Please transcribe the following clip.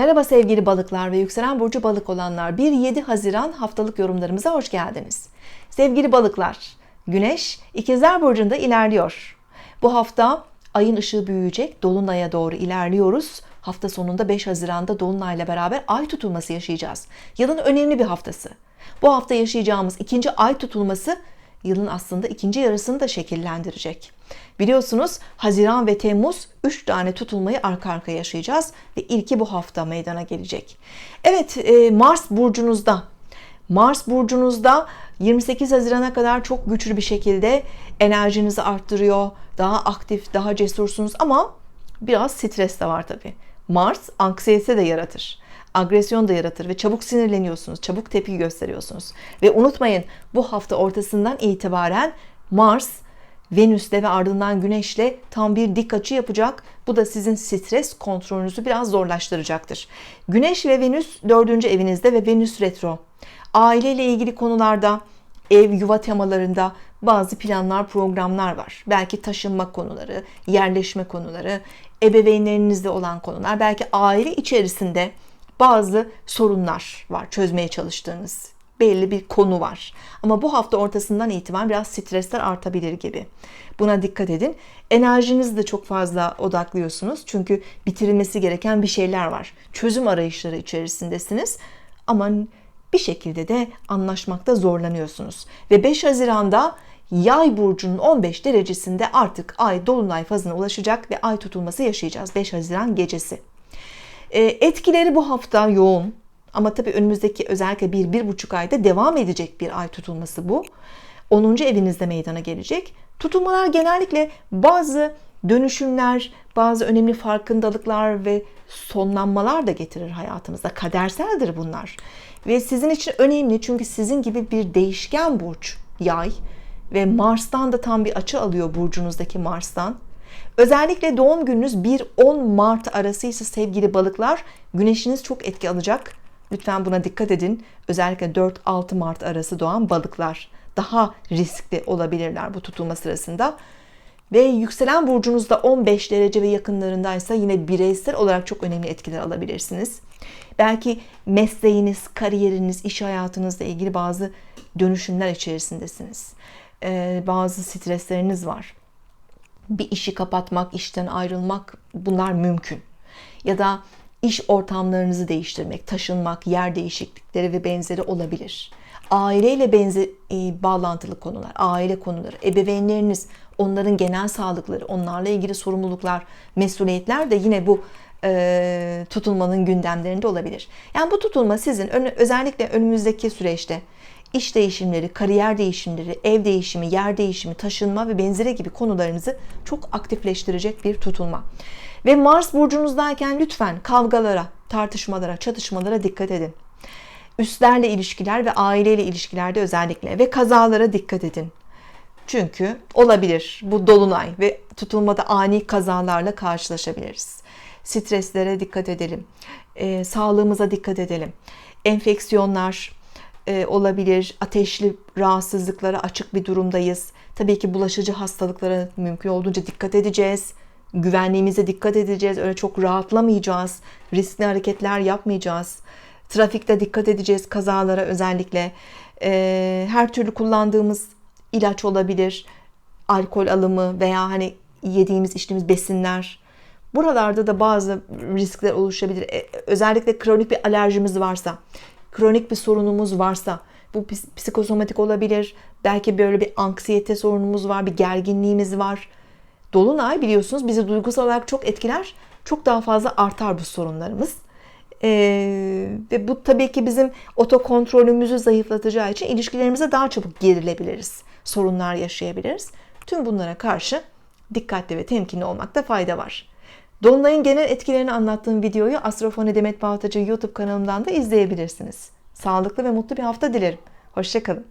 Merhaba sevgili balıklar ve yükselen burcu balık olanlar. 1-7 Haziran haftalık yorumlarımıza hoş geldiniz. Sevgili balıklar, Güneş İkizler Burcu'nda ilerliyor. Bu hafta ayın ışığı büyüyecek, Dolunay'a doğru ilerliyoruz. Hafta sonunda 5 Haziran'da Dolunay'la beraber ay tutulması yaşayacağız. Yılın önemli bir haftası. Bu hafta yaşayacağımız ikinci ay tutulması yılın aslında ikinci yarısını da şekillendirecek. Biliyorsunuz Haziran ve Temmuz 3 tane tutulmayı arka arkaya yaşayacağız ve ilki bu hafta meydana gelecek. Evet e, Mars burcunuzda Mars burcunuzda 28 Haziran'a kadar çok güçlü bir şekilde enerjinizi arttırıyor. Daha aktif, daha cesursunuz ama biraz stres de var tabii. Mars anksiyete de yaratır. Agresyon da yaratır ve çabuk sinirleniyorsunuz, çabuk tepki gösteriyorsunuz. Ve unutmayın bu hafta ortasından itibaren Mars Venüs'le ve ardından Güneş'le tam bir dik açı yapacak. Bu da sizin stres kontrolünüzü biraz zorlaştıracaktır. Güneş ve Venüs dördüncü evinizde ve Venüs retro. Aileyle ilgili konularda, ev, yuva temalarında bazı planlar, programlar var. Belki taşınma konuları, yerleşme konuları, ebeveynlerinizde olan konular, belki aile içerisinde bazı sorunlar var çözmeye çalıştığınız belli bir konu var. Ama bu hafta ortasından itibaren biraz stresler artabilir gibi. Buna dikkat edin. Enerjinizi de çok fazla odaklıyorsunuz. Çünkü bitirilmesi gereken bir şeyler var. Çözüm arayışları içerisindesiniz. Ama bir şekilde de anlaşmakta zorlanıyorsunuz. Ve 5 Haziran'da Yay burcunun 15 derecesinde artık ay dolunay fazına ulaşacak ve ay tutulması yaşayacağız 5 Haziran gecesi. E, etkileri bu hafta yoğun. Ama tabii önümüzdeki özellikle bir, bir buçuk ayda devam edecek bir ay tutulması bu. 10. evinizde meydana gelecek. Tutulmalar genellikle bazı dönüşümler, bazı önemli farkındalıklar ve sonlanmalar da getirir hayatımızda. Kaderseldir bunlar. Ve sizin için önemli çünkü sizin gibi bir değişken burç, yay ve Mars'tan da tam bir açı alıyor burcunuzdaki Mars'tan. Özellikle doğum gününüz 1-10 Mart arasıysa sevgili balıklar güneşiniz çok etki alacak. Lütfen buna dikkat edin. Özellikle 4-6 Mart arası doğan balıklar daha riskli olabilirler bu tutulma sırasında. Ve yükselen burcunuzda 15 derece ve yakınlarındaysa yine bireysel olarak çok önemli etkiler alabilirsiniz. Belki mesleğiniz, kariyeriniz, iş hayatınızla ilgili bazı dönüşümler içerisindesiniz. Ee, bazı stresleriniz var. Bir işi kapatmak, işten ayrılmak bunlar mümkün. Ya da iş ortamlarınızı değiştirmek, taşınmak, yer değişiklikleri ve benzeri olabilir. Aileyle benzer e, bağlantılı konular, aile konuları, ebeveynleriniz, onların genel sağlıkları, onlarla ilgili sorumluluklar, mesuliyetler de yine bu e, tutulmanın gündemlerinde olabilir. Yani bu tutulma sizin özellikle önümüzdeki süreçte iş değişimleri, kariyer değişimleri, ev değişimi, yer değişimi, taşınma ve benzeri gibi konularınızı çok aktifleştirecek bir tutulma. Ve Mars burcunuzdayken lütfen kavgalara, tartışmalara, çatışmalara dikkat edin. Üstlerle ilişkiler ve aileyle ilişkilerde özellikle ve kazalara dikkat edin. Çünkü olabilir bu dolunay ve tutulmada ani kazalarla karşılaşabiliriz. Streslere dikkat edelim. E, sağlığımıza dikkat edelim. Enfeksiyonlar e, olabilir. Ateşli rahatsızlıklara açık bir durumdayız. Tabii ki bulaşıcı hastalıklara mümkün olduğunca dikkat edeceğiz güvenliğimize dikkat edeceğiz. Öyle çok rahatlamayacağız. Riskli hareketler yapmayacağız. Trafikte dikkat edeceğiz kazalara özellikle. Ee, her türlü kullandığımız ilaç olabilir. Alkol alımı veya hani yediğimiz içtiğimiz besinler. Buralarda da bazı riskler oluşabilir. Ee, özellikle kronik bir alerjimiz varsa, kronik bir sorunumuz varsa bu psikosomatik olabilir. Belki böyle bir anksiyete sorunumuz var, bir gerginliğimiz var Dolunay biliyorsunuz bizi duygusal olarak çok etkiler. Çok daha fazla artar bu sorunlarımız. Ee, ve bu tabii ki bizim otokontrolümüzü zayıflatacağı için ilişkilerimize daha çabuk gerilebiliriz. Sorunlar yaşayabiliriz. Tüm bunlara karşı dikkatli ve temkinli olmakta fayda var. Dolunay'ın genel etkilerini anlattığım videoyu Astrofoni Demet Baltacı YouTube kanalımdan da izleyebilirsiniz. Sağlıklı ve mutlu bir hafta dilerim. Hoşçakalın.